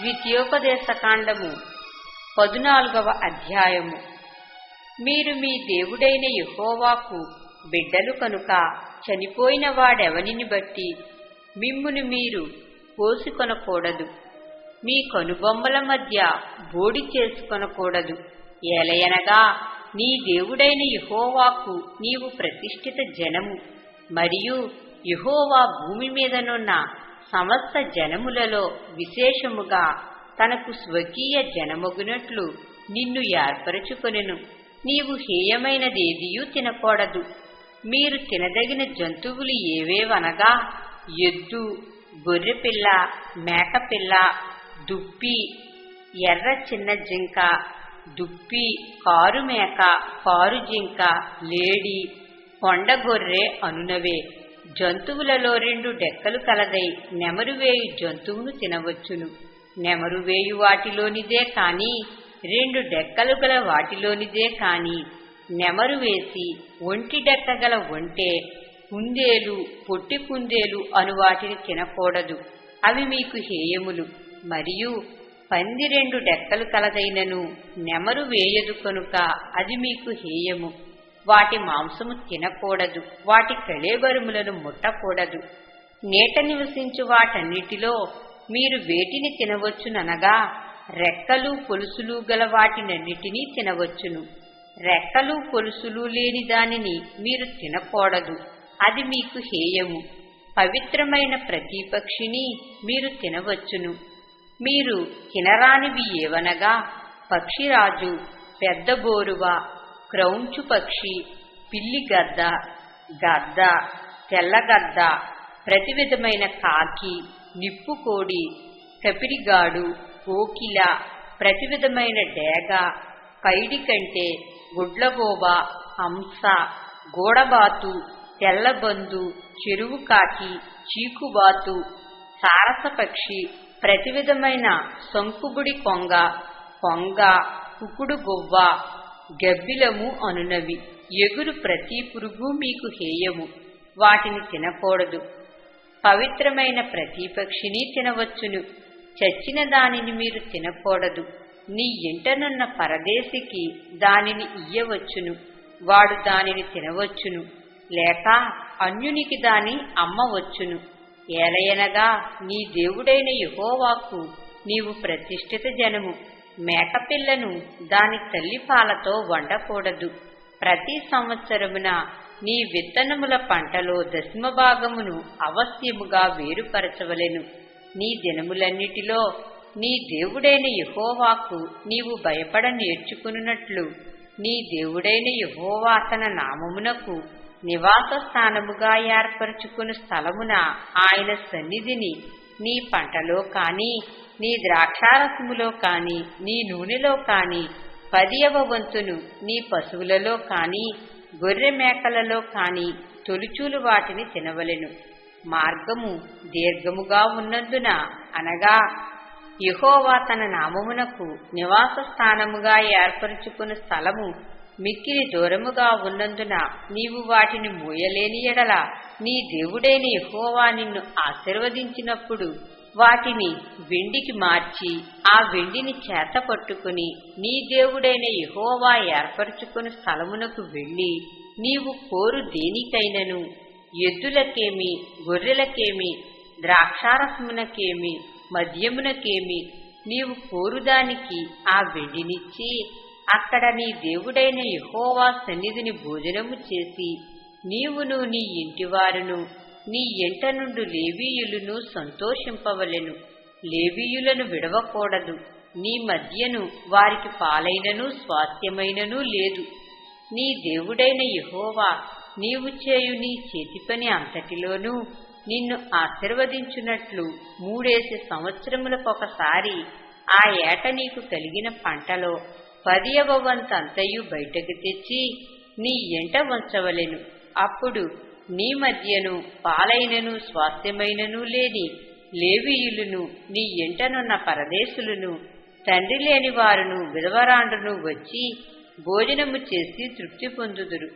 ద్వితీయోపదేశకాండము పదునాలుగవ అధ్యాయము. మీరు మీ దేవుడైన యహోవాకు బిడ్డలు కనుక చనిపోయిన వాడెవనిని బట్టి మిమ్మును మీరు పోసుకొనకూడదు మీ కనుబొమ్మల మధ్య బోడి చేసుకొనకూడదు. ఏలయనగా నీ దేవుడైన యహోవాకు నీవు ప్రతిష్ఠిత జనము మరియు యహోవా భూమి మీదనున్న సమస్త జనములలో విశేషముగా తనకు స్వకీయ జనమగునట్లు నిన్ను ఏర్పరచుకొనెను. నీవు హేయమైనదేదియూ తినకూడదు. మీరు తినదగిన జంతువులు ఏవేవనగా ఎద్దు గొర్రెపిల్ల మేకపిల్ల దుప్పి ఎర్ర చిన్న జింక దుప్పి కారు మేక కారు జింక లేడి కొండగొర్రె అనునవే. జంతువులలో రెండు డెక్కలు కలదై నెమరువేయు జంతువును తినవచ్చును. నెమరువేయు వాటిలోనిదే కాని రెండు డెక్కలు గల వాటిలోనిదే కాని నెమరు వేసి ఒంటి డెక్క గల ఒంటే కుందేలు పొట్టి కుందేలు అను వాటిని తినకూడదు. అవి మీకు హేయములు. మరియు పంది రెండు డెక్కలు కలదైనను నెమరు వేయదు కనుక అది మీకు హేయము. వాటి మాంసము తినకూడదు వాటి కళేబరుములను ముట్టకూడదు. నేట నివసించు వాటన్నిటిలో మీరు వేటిని తినవచ్చుననగా రెక్కలు పొలుసులు గల వాటినన్నిటినీ తినవచ్చును. రెక్కలు పొలుసులు లేని దానిని మీరు తినకూడదు అది మీకు హేయము. పవిత్రమైన ప్రతి పక్షిని మీరు తినవచ్చును. మీరు తినరానివి ఏవనగా పక్షిరాజు పెద్ద బోరువ క్రౌంచు పక్షి పిల్లి గద్ద గద్ద తెల్లగద్ద ప్రతి విధమైన కాకి నిప్పుకోడి కపిరిగాడు కోకిల ప్రతి విధమైన డేగ పైడి కంటే గుడ్లగోబ హంస గోడబాతు తెల్లబందు చెరువు కాకి చీకుబాతు సారస పక్షి ప్రతి విధమైన సంకుబుడి కొంగ కొంగ కుకుడు గొవ్వ గబ్బిలము అనునవి. ఎగురు ప్రతి పురుగు మీకు హేయము. వాటిని తినకూడదు. పవిత్రమైన ప్రతి పక్షిని తినవచ్చును. చచ్చిన దానిని మీరు తినకూడదు. నీ ఇంటనున్న పరదేశికి దానిని ఇయ్యవచ్చును. వాడు దానిని తినవచ్చును. లేక అన్యునికి దాని అమ్మవచ్చును. ఏలయనగా నీ దేవుడైన యహోవాకు నీవు ప్రతిష్ఠిత జనము. మేకపిల్లను దాని తల్లి పాలతో వండకూడదు. ప్రతి సంవత్సరమున నీ విత్తనముల పంటలో దశమ భాగమును అవశ్యముగా వేరుపరచవలెను. నీ దినములన్నిటిలో నీ దేవుడైన యహోవాకు నీవు భయపడ నేర్చుకున్నట్లు నీ దేవుడైన యహోవా తన నామమునకు నివాస స్థానముగా ఏర్పరచుకుని స్థలమున ఆయన సన్నిధిని నీ పంటలో కానీ నీ ద్రాక్షారసములో కాని నీ నూనెలో కాని పదియవ వంతును నీ పశువులలో కాని గొర్రె మేకలలో కాని తొలుచూలు వాటిని తినవలెను. మార్గము దీర్ఘముగా ఉన్నందున అనగా యహోవా తన నామమునకు నివాస స్థానముగా ఏర్పరుచుకున్న స్థలము మిక్కిలి దూరముగా ఉన్నందున నీవు వాటిని మోయలేని ఎడల నీ దేవుడైన యహోవా నిన్ను ఆశీర్వదించినప్పుడు వాటిని వెండికి మార్చి ఆ వెండిని చేత పట్టుకుని నీ దేవుడైన యహోవా ఏర్పరచుకుని స్థలమునకు వెళ్ళి నీవు కోరు దేనికైనను? ఎద్దులకేమి గొర్రెలకేమి ద్రాక్షారసమునకేమి మద్యమునకేమి? నీవు కోరుదానికి ఆ వెండినిచ్చి అక్కడ నీ దేవుడైన యహోవా సన్నిధిని భోజనము చేసి నీవును నీ ఇంటివారును నీ ఎంట నుండి లేవీయులను సంతోషింపవలెను. లేవీయులను విడవకూడదు. నీ మధ్యను వారికి పాలైనను స్వాస్థ్యమైనను లేదు. నీ దేవుడైన యహోవా నీవు చేయు నీ చేతి పని అంతటిలోనూ నిన్ను ఆశీర్వదించున్నట్లు మూడేసి సంవత్సరములకొకసారి ఆ ఏట నీకు కలిగిన పంటలో పదియవ వంతంతయు బయటకు తెచ్చి నీ ఎంట ఉంచవలెను అప్పుడు నీ మధ్యను పాలైనను స్వాస్థ్యమైనను లేని లేవీయులను నీ ఎంటనున్న పరదేశులను తండ్రి లేని వారును విధవరాండును వచ్చి భోజనము చేసి తృప్తి పొందుదురు.